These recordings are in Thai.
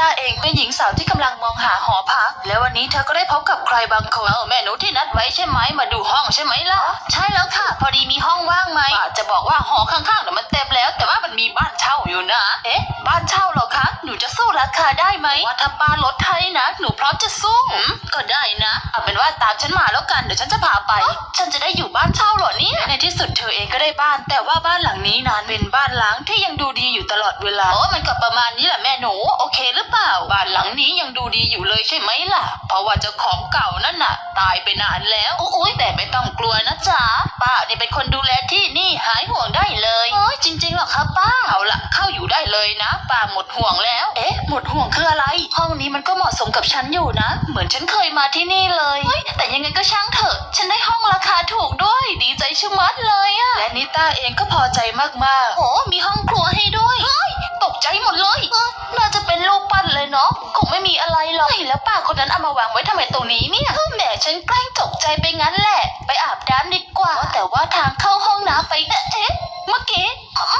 ต้าเองเป็นหญิงสาวที่กำลังมองหาหอพัก แล้ววันนี้เธอก็ได้พบกับใครบางคนเออแม่หนูที่นัดไว้ใช่ไหมมาดูห้องใช่ไหมล่ะ ใช่แล้วค่ะ พอดีมีห้องว่างไหมอาจะบอกว่าหอข้างๆเนี่ยมันเต็มแล้ว แต่ว่ามันมีบ้านเช่าอยู่นะ เอ๊ะ บ้านเช่าเหรอคะ หนูจะสู้ราคาได้ไหมว่าถ้าป้าลดให้ นะหนูพร้อมจะสู้อืมก็ได้นะเอาเป็นว่าตามฉันมาแล้วกันเดี๋ยวฉันจะพาไป ฉันจะได้อยู่บ้านเช่าเหรอเนี่ยในที่สุดเธอเองก็ได้บ้าน แต่ว่าบ้านหลังนี้นั้นเป็นบ้านล้างที่ยังดูดีอยู่ตลอดเวลาโอ้มันก็ประมาณนี้แหละแม่หนูโอเคหรือเปล่าบ้านหลังนี้ยังดูดีอยู่เลยใช่ไหมล่ะ เพราะว่าเจ้าของเก่านั่นน่ะ ตายไปนานแล้วอุ้ยแต่ไม่ต้องกลัวนะจ๊ะป้าเนี่ยเป็นคนดูแลที่นี่หายห่วงได้เลยโอ้ยจริงๆหรอคะป้าเอาละเข้าอยู่ได้เลยนะป้าหมดห่วงแล้ว เอ๊ะ หมดห่วงคืออะไร ห้องนี้มันก็เหมาะสมกับฉันอยู่นะ เหมือนฉันเคยมาที่นี่เลยเฮ้ยแต่ยังไงก็ช่างเถอะ ฉันได้ห้องราคาถูกด้วย ดีใจชะมัดเลยอะและนิต้าเองก็พอใจมากๆโอ้มีห้องครัวให้ด้วยเฮ้ยตกใจหมดเลยเออน่าจะเป็นรูปปั้นเลยเนาะคงไม่มีอะไรหรอกเฮ้ยแล้วป้าคนนั้นเอามาวางไว้ทำไมตรงนี้เนี่ยแหมฉันแกล้งตกใจไปงั้นแหละ ไปอาบน้ำดีกว่า แต่ว่าทางเข้าห้องน้ำไปเอ๊ะ เอ๊ะเมื่อกี้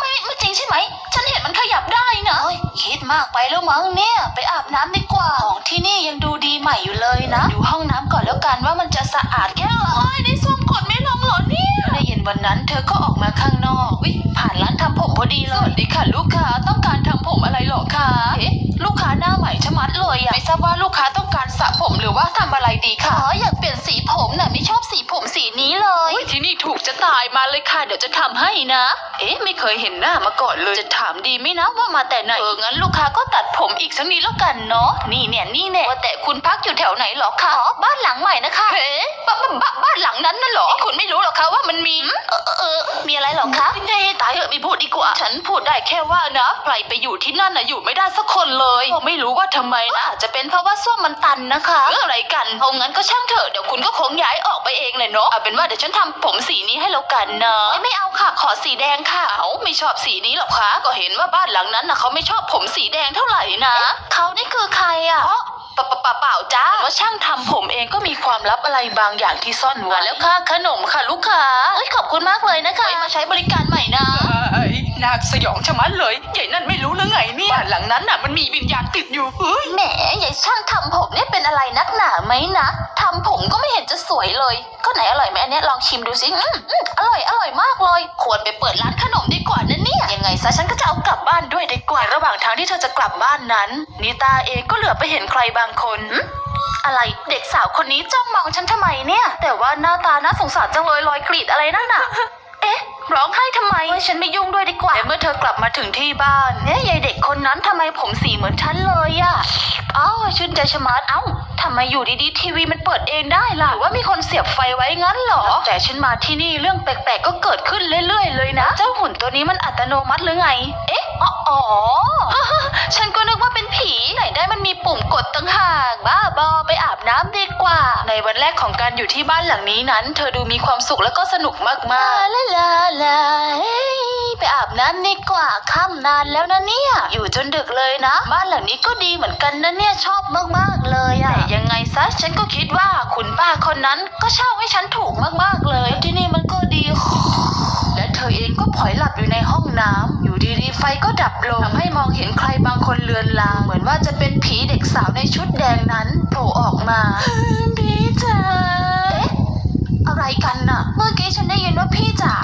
ไม่ไม่จริงใช่ไหม ฉันเห็นมันขยับได้นะเฮ้ยคิดมากไปแล้วมั้งเนี่ย ไปอาบน้ำดีกว่าของที่นี่ยังดูดีใหม่อยู่เลยนะ ดูห้องน้ำก่อนแล้วกันว่ามันจะสะอาดแค่ไหนเฮ้ยได้ส้วมกดไม่ลงเหรอเนี่ยในเย็นวันนั้นเธอก็ออกมาข้างนอกวิผ่านร้านทำผมพอดีเลย สวัสดีค่ะลูกค้าต้องการทำผมอะไรเหรอคะเอ๊ะลูกค้าหน้าใหม่ชะมัดเลยอะไม่ทราบว่าลูกค้าต้องการสระผมหรือว่าทำอะไรดีคะอ๋ออยากเปลี่ยนสีผมน่ะไม่ชอบสีผมสีนี้เลยที่นี่ถูกจะตายมาเลยค่ะ เดี๋ยวจะทำให้นะ เอ๊ะ ไม่เคยเห็นหน้ามาก่อนเลย จะถามดีไหมนะว่ามาแต่ไหน เออ งั้นลูกค้าก็ตัดผมอีกสักนิดแล้วกันเนาะ นี่เนี่ยนี่เนี่ยว่าแต่คุณพักอยู่แถวไหนเหรอคะ อ๋อ บ้านหลังใหม่นะคะ เอ๊ะบ้านบ้านบ้านหลังนั้นน่ะเหรอ คุณไม่รู้หรอคะว่ามันมี เออเออเออมีอะไรเหรอคะเฮ้ตายเหอะไม่พูดดีกว่า ฉันพูดได้แค่ว่านะ ใครไปอยู่ที่นั่นน่ะอยู่ไม่ได้สักคนเลยก็ไม่รู้ว่าทำไมนะอาจจะเป็นเพราะว่าส้วมมันตันนะคะเรื่องอะไรกันเอางั้นก็ช่างเถอะ เดี๋ยวคุณก็คงย้ายออกไปเองเลยเนาะเอาเป็นว่าเดี๋ยวฉันทำผมสีนี้ให้แล้วกันเนาะไม่เอาค่ะ ขอสีแดงค่ะเอาไม่ชอบสีนี้หรอกคะก็เห็นว่าบ้านหลังนั้นนะเขาไม่ชอบผมสีแดงเท่าไหร่นะเขานี่คือใครอะเปล่าเปล่าเปล่าจ้าว่าช่างทำผมเองก็มีความลับอะไรบางอย่างที่ซ่อนไว้แล้วค่ะขนมค่ะลูกค้าเอ้ยขอบคุณมากเลยนะคะไว้มาใช้บริการใหม่นะไอ้ น่าสยองชะมัดเลยใหญ่นั่นไม่รู้หรือไงเนี่ยบ้านหลังนั้นน่ะมันมีวิญญาณติดอยู่เฮ้ยแหมยายช่างทำผมเนี่ยเป็นอะไรนักหนาไหมนะทำผมก็ไม่เห็นจะสวยเลย ก็ไหนอร่อยไหมอันเนี้ยลองชิมดูสิอืมอืมอร่อยอร่อยมากเลย ควรไปเปิดร้านขนมดีกว่านะเนี่ยยังไงซะฉันก็จะเอากลับบ้านด้วยดีกว่าระหว่างทางที่เธอจะกลับบ้านนั้นนิตาเองก็เหลือไปเห็นใครบางคนหึอะไรเด็กสาวคนนี้จ้องมองฉันทำไมเนี่ย แต่ว่าหน้าตาน่าสงสารจังเลยรอยกรีดอะไรนั่นน่ะเอ๊ะ ร้องไห้ทำไมเฮ้ยฉันไม่ยุ่งด้วยดีกว่าแต่เมื่อเธอกลับมาถึงที่บ้านเอ๊ะยายเด็กคนนั้นทำไมผมสีเหมือนฉันเลยอะอ้าวชื่นใจชะมัดเอ้าทำไมอยู่ดีๆทีวีมันเปิดเองได้ล่ะหรือว่ามีคนเสียบไฟไว้งั้นเหรอ แต่ฉันมาที่นี่เรื่องแปลกๆก็เกิดขึ้นเรื่อยๆเลยนะ เจ้าหุ่นตัวนี้มันอัตโนมัติหรือไงเอ๊ะอ๋ออ๋อ ฉันก็นึกว่าเป็นผีไหนได้มันมีปุ่มกดตั้งหากบ้าบอไปอาบน้ำดีกว่า ในวันแรกของการอยู่ที่บ้านหลังนี้นั้น เธอดูมีความสุขและก็สนุกมากๆลาลาลาลาเอ้ยไปอาบน้ำดีกว่าค่ำนานแล้วนะเนี่ย อยู่จนดึกเลยนะ บ้านหลังนี้ก็ดีเหมือนกันนะเนี่ยชอบมากๆเลยอะแต่ยังไงซะฉันก็คิดว่าคุณป้าคนนั้นก็เช่าให้ฉันถูกมากๆเลย ที่นี่มันก็ดีและเธอเอง ก็ผลอยหลับอยู่ในห้องน้ำอยู่ดีๆไฟก็ดับลงทำให้มองเห็นใครบางคนเลือนลาง เหมือนว่าจะเป็นผีเด็กสาวในชุดแดงนั้นโผล่ออกมาพี่จ๋าเอ๊ะอะไรกันน่ะ เมื่อกี้ฉันได้ยินว่าพี่จ๋า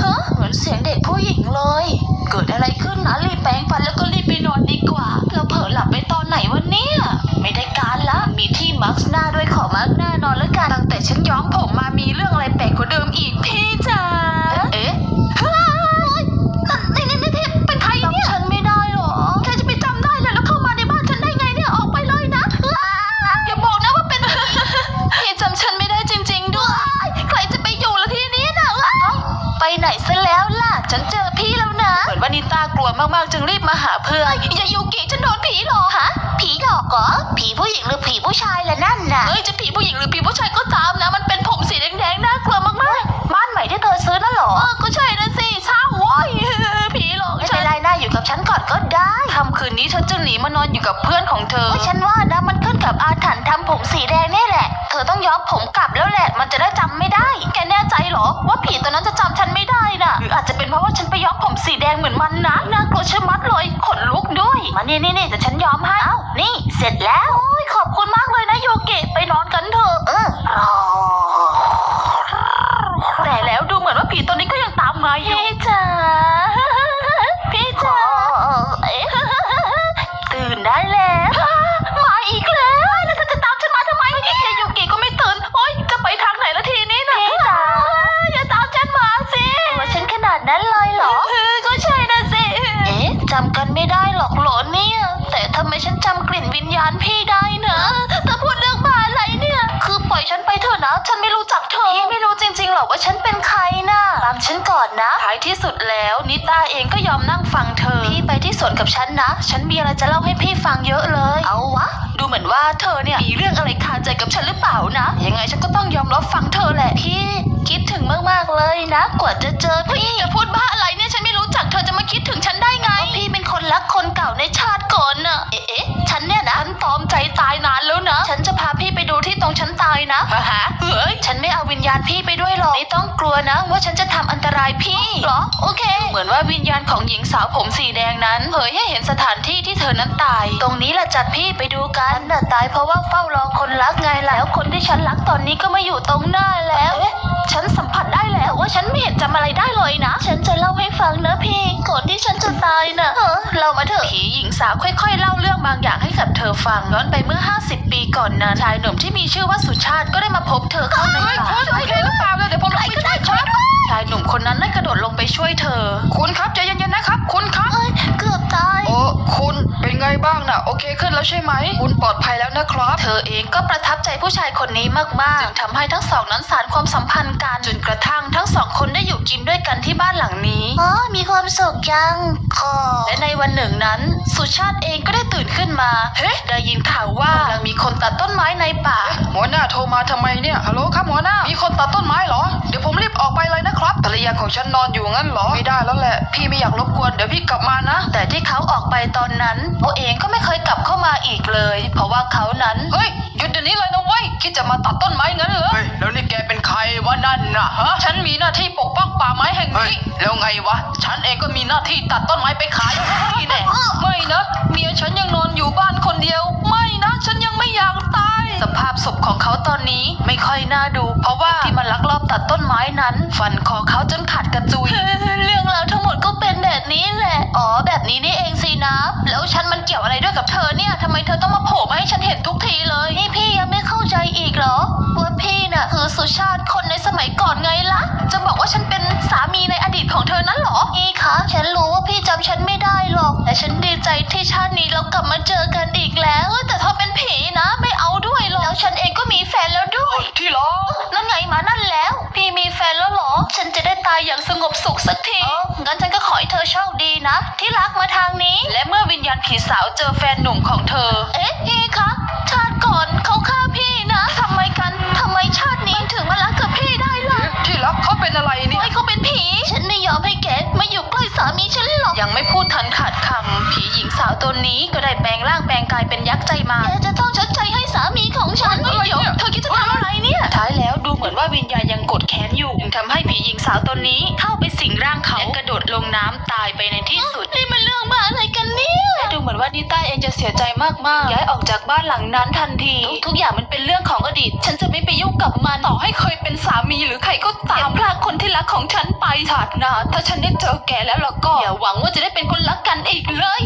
เฮ้เหมือนเสียงเด็กผู้หญิงเลย เกิดอะไรขึ้นนะรีบแปรงฟันแล้วก็รีบไปนอนดีกว่าเราเผลอหลับไปตอนไหนวะเนี่ย ไม่ได้การละมีที่มาร์กหน้าด้วยขอมาร์กหน้านอนแล้วกันตั้งแต่ฉันย้อมผมมามีเรื่องอะไรแปลกกว่าเดิมอีกพี่จ๋า มากๆ จึงรีบมาหาเพื่อนอย่ายูกิฉันโดนผีหลอกฮะ ผีหลอกเหรอ ผีผู้หญิงหรือผีผู้ชายล่ะนั่นน่ะ เฮ้ยจะผีผู้หญิงหรือผีผู้ชายก็ตามนะ มันเป็นผมสีแดงๆน่ากลัวมากๆ บ้านใหม่ที่เธอซื้อนั่นเหรอ เออก็ใช่นะสิเช่าโว้ยผีหลอกไม่เป็นไรนะอยู่กับกับฉันก่อนก็ได้ค่ำคืนนี้เธอจะหนีมานอนอยู่กับเพื่อนของเธอฉันว่านะมันขึ้นกับอาถรรพ์ทำผมสีแดงนี่แหละ เธอต้องย้อมผมกลับแล้วแหละ มันจะได้จำไม่ได้ แกแน่ใจเหรอ ว่าผีตัวนั้นจะจำฉันไม่ได้น่ะ หรืออาจจะเป็นเพราะว่าฉันไปย้อมผมสีแดงเหมือนมันนะน่ากลั วชะมัดเลยขนลุกด้วย มานี่นี่นี่จะฉันยอมให้เอ้านี่ เสร็จแล้ว โอ้ยขอบคุณมากเลยนะโยเกะไปนอนกันเถอะเออรอ ท้ายที่สุดแล้ว นิต้าเองก็ยอมนั่งฟังเธอ พี่ไปที่สวนกับฉันนะ ฉันมีอะไรจะเล่าให้พี่ฟังเยอะเลย เอาวะ ดูเหมือนว่าเธอเนี่ยมีเรื่องอะไรคาใจกับฉันหรือเปล่านะ ยังไงฉันก็ต้องยอมรับฟังเธอแหละพี่คิดถึงมากๆเลยนะ กว่าจะเจอพี่จะพูดบ้าอะไรเนี่ยฉันไม่รู้จักเธอจะมาคิดถึงฉันได้ไง พี่เป็นคนรักคนเก่าในชาติก่อนน่ะ เอ๊ะเอ๊ะฉันเนี่ยนะฉันตอมใจตายนานแล้วนะ ตรงฉันตายนะฮะฮะเฮ้ยฉันไม่เอาวิญญาณพี่ไปด้วยหรอกไม่ต้องกลัวนะ ว่าฉันจะทำอันตรายพี่เหรอโอเค เหมือนว่าวิญญาณของหญิงสาวผมสีแดงนั้นเผยให้เห็นสถานที่ที่เธอนั้นตาย ตรงนี้แหละจัดพี่ไปดูกันน่ะตายเพราะว่าเฝ้ารอคนรักไงแล้วคนที่ฉันรักตอนนี้ก็มาอยู่ตรงหน้าแล้วเอ๊ะฉันสัมผัสได้แล้วว่าฉันไม่เห็นจำอะไรได้เลยนะ ฉันจะเล่าให้ฟังนะพี่ก่อนที่ฉันจะตายนะเออเรามาเถอะผีหญิง สาวค่อยๆ เล่าเรื่องบางอย่างให้กับเธอฟังย้อนไปเมื่อ 50 ปีก่อนนั้นชายหนุ่มที่มีชื่อว่าสุชาติก็ได้มาพบเธอเข้าในเฮ้ยป่าคุณโอเคหรือเปล่าเลยเดี๋ยวผมลงไปช่วยครับชายหนุ่มคนนั้นได้กระโดดลงไปช่วยเธอ คุณครับใจเย็นๆนะครับ คุณครับเอ้ยเกือบตายโอ้คุณเป็นไงบ้างน่ะโอเคขึ้นแล้วใช่ไหมคุณปลอดภัยแล้วนะครับ เธอเองก็ประทับใจผู้ชายคนนี้มากๆจึงทำให้ทั้งสองนั้นสานความสัมพันธ์กันจนกระทั่ง ทั้งสองคนได้อยู่กินด้วยกันที่บ้านหลังนี้ อ๋อ มีความสุขจังคอและในวันหนึ่งนั้น สุชาติเองก็ได้ตื่นขึ้นมา เฮ้ได้ยินข่าวว่ากำลังมีคนตัดต้นไม้ในป่า หัวหน้าโทรมาทำไมเนี่ย ฮัลโหลครับหัวหน้า มีคนตัดต้นไม้เหรอ เดี๋ยวผมรีบออกไปเลยนะครับภรรยาของฉันนอนอยู่งั้นเหรอ ไม่ได้แล้วแหละ พี่ไม่อยากรบกวน เดี๋ยวพี่กลับมานะ แต่ที่เขาออกไปตอนนั้นเขาเองก็ไม่เคยกลับเข้ามาอีกเลย เพราะว่าเขานั้น เฮ้ย หยุดเดี๋ยวนี้เลยนะเว้ย คิดจะมาตัดต้นไม้งั้นเหรอ เฮ้ยแล้วนี่แกเป็นใครวะนั่นน่ะฮะ ฉันมีหน้าที่ปกป้องป่าไม้แห่งเฮ้ยนี้แล้วไงวะ ฉันเองก็มีหน้าที่ตัดต้นไม้ไปขายนี่แน่ไม่นะเมียฉันยังนอนอยู่บ้านคนเดียว ไม่นะฉันยังไม่อยากตาย สภาพศพของเขาตอนนี้ไม่ค่อยน่าดู เพราะว่าที่มันลักลอบตัดต้นไม้นั้น ฟันคอเขาจนขาดกระจุย เรื่องราวทั้งหมดก็เป็นแบบนี้แหละ อ๋อ แบบนี้นี่เองสินะ แล้วฉันมันเกี่ยวอะไรด้วยกับเธอเนี่ยทำไมเธอต้องมาโผล่มาให้ฉันเห็นทุกทีเลย นี่พี่ยังไม่เข้าใจอีก เหรอว่าพี่น่ะคือสุชาติคนในสมัยก่อนไงล่ะ จะบอกว่าฉันเป็นสามีในอดีตของเธอนั้นเหรอพี่คะ ฉันรู้ว่าพี่จำฉันไม่ได้หรอก แต่ฉันดีใจที่ชาตินี้เรากลับมาเจอกันอีกแล้ว แต่เธอเป็นผีนะ ไม่เอาด้วยหรอกแล้วฉันเองก็มีแฟนแล้วด้วย ที่รักนั่นไงมานั่นแล้ว พี่มีแฟนแล้วเหรอ ฉันจะได้ตายอย่างสงบสุขสักทีงั้นฉันก็ขอให้เธอโชคดีนะ ที่รักมาทางนี้ และเมื่อวิญญาณผีสาวเจอแฟนหนุ่มของเธอ เอ๊ะพี่คะชาติก่อนเขาฆ่า ตัวนี้ก็ได้แปลงร่างแปลงกายเป็นยักษ์ใจมา แกจะต้องชดใช้ให้สามีของฉันเฮ้ยอะไรเนี่ยเธอคิดจะทำอะไรเนี่ยท้ายแล้วดูเหมือนว่าวิญญาณยังกดแค้นอยู่จึงทำให้ผีหญิงสาวตัวนี้เข้าไปสิงร่างเขาและกระโดดลงน้ำตายไปในที่สุด นี่มันเรื่องบ้าอะไรกันเนี่ยและดูเหมือนว่านิต้าเองจะเสียใจมากๆ ย้ายออกจากบ้านหลังนั้นทันที ทุกๆอย่างมันเป็นเรื่องของอดีต ฉันจะไม่ไปยุ่งกับมันต่อให้เคยเป็นสามีหรือใครก็ตามพลากคนที่รักของฉันไปชาติหน้าถ้าฉันได้เจอแกแล้วล่ะก็อย่าหวังว่าจะได้เป็นคนรักกันอีกเลย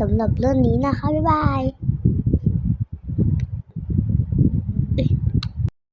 สำหรับเรื่องนี้นะคะ บ๊ายบาย